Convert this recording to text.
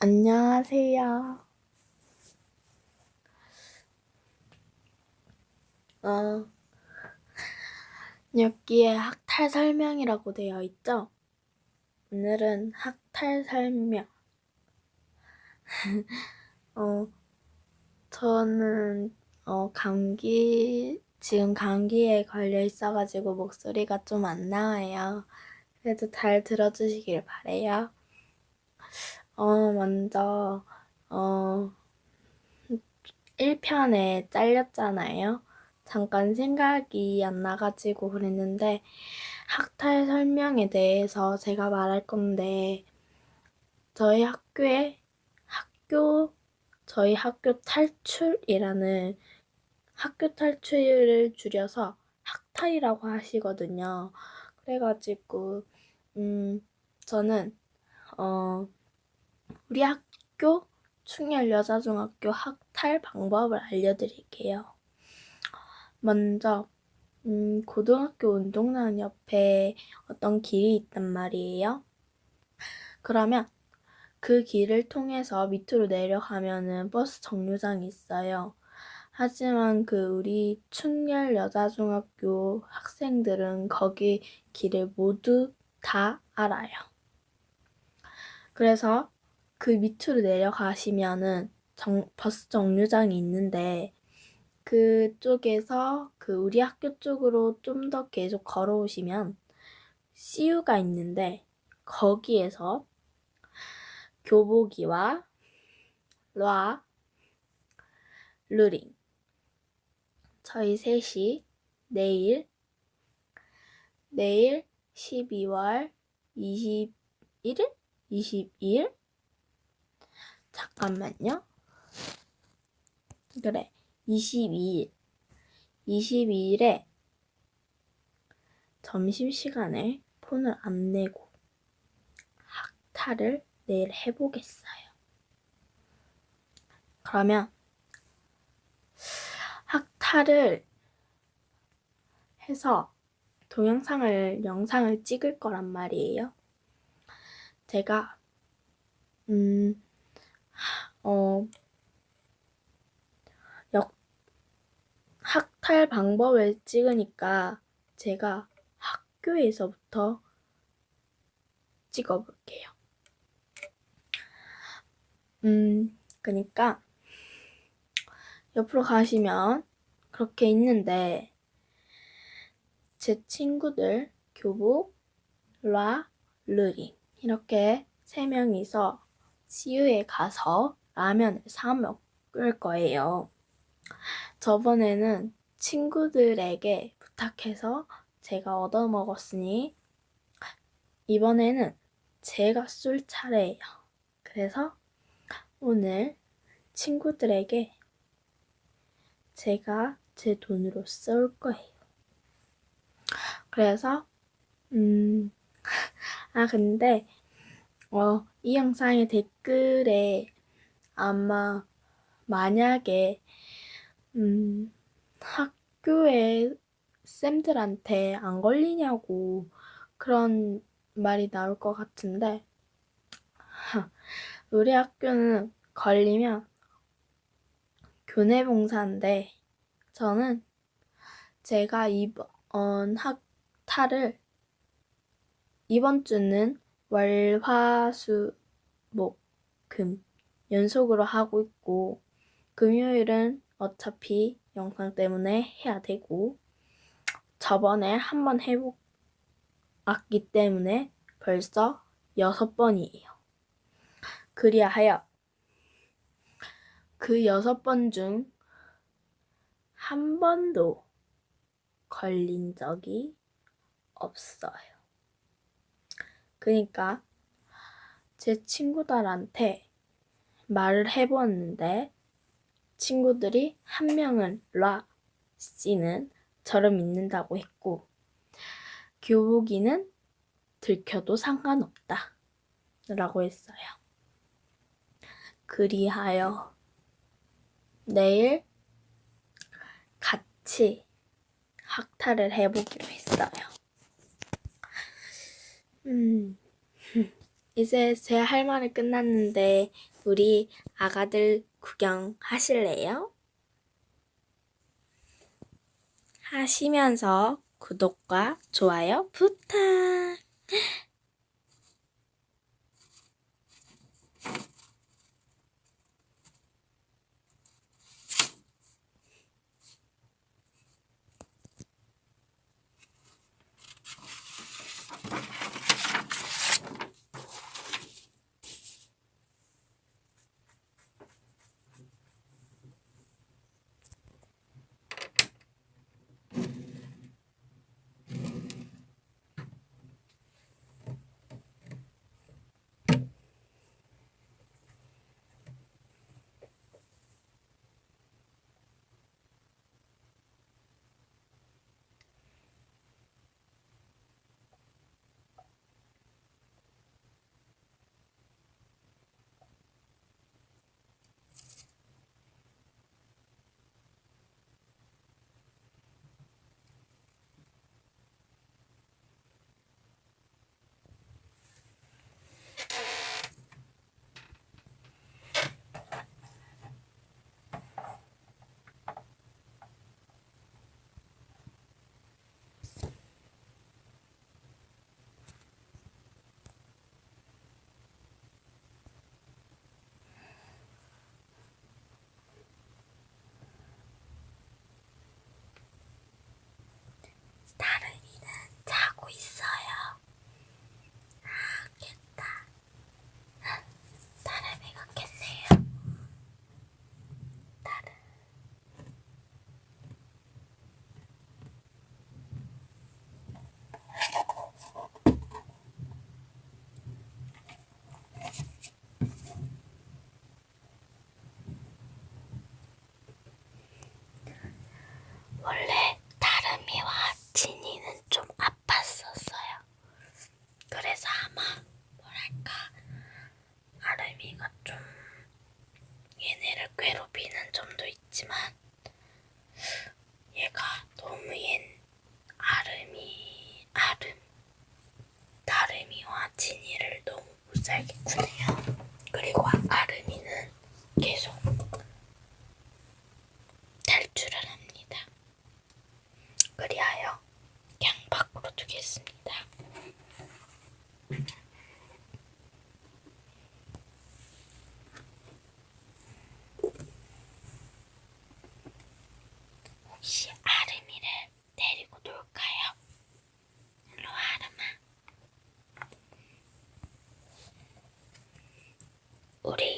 안녕하세요. 어, 여기에 학탈 설명이라고 되어 있죠? 오늘은 학탈 설명. 어, 저는, 어, 감기, 지금 감기에 걸려 있어가지고 목소리가 좀 안 나와요. 그래도 잘 들어주시길 바래요. 어, 먼저, 어, 1편에 잘렸잖아요. 잠깐 생각이 안 나가지고 그랬는데, 학탈 설명에 대해서 제가 말할 건데, 저희 학교에 학교, 저희 학교 탈출이라는 학교 탈출을 줄여서 학탈이라고 하시거든요. 그래가지고, 음, 저는, 어, 우리 학교 충렬 여자중학교 학탈 방법을 알려드릴게요. 먼저, 음, 고등학교 운동장 옆에 어떤 길이 있단 말이에요. 그러면 그 길을 통해서 밑으로 내려가면은 버스 정류장이 있어요. 하지만 그 우리 충렬 여자중학교 학생들은 거기 길을 모두 다 알아요. 그래서 그 밑으로 내려가시면은 정, 버스 정류장이 있는데 그쪽에서 그 우리 학교 쪽으로 좀 더 계속 걸어오시면 CU가 있는데 거기에서 교보기와 라, 루링 저희 셋이 내일 내일 12월 21일? 22일? 잠깐만요. 그래. 22일. 22일에 점심시간에 폰을 안 내고 학탈을 내일 해보겠어요. 그러면 학탈을 해서 동영상을, 영상을 찍을 거란 말이에요. 제가, 음, 어, 역, 학탈 방법을 찍으니까 제가 학교에서부터 찍어볼게요. 음, 그니까, 옆으로 가시면 그렇게 있는데, 제 친구들, 교복, 라, 르링, 이렇게 세 명이서 CU에 가서 라면을 사 먹을 거예요. 저번에는 친구들에게 부탁해서 제가 얻어 먹었으니 이번에는 제가 쏠 차례예요. 그래서 오늘 친구들에게 제가 제 돈으로 쏠 거예요. 그래서 음, 아 근데 어, 이 영상의 댓글에 아마 만약에 음, 학교에 쌤들한테 안 걸리냐고 그런 말이 나올 것 같은데 우리 학교는 걸리면 교내 봉사인데 저는 제가 이번 학탈을 이번 주는 월, 화, 수, 목, 금 연속으로 하고 있고 금요일은 어차피 영상 때문에 해야 되고 저번에 한 번 해보았기 때문에 벌써 여섯 번이에요. 그리하여 그 여섯 번 중 한 번도 걸린 적이 없어요. 그러니까 제 친구들한테 말을 해보았는데 친구들이 한 명은 라 씨는 저를 믿는다고 했고 교복이는 들켜도 상관없다 라고 했어요. 그리하여 내일 같이 학탈을 해보기로 했어요. 음, 이제 제 할 말이 끝났는데 우리 아가들 구경하실래요? 하시면서 구독과 좋아요 부탁! Zach Critic. ওরে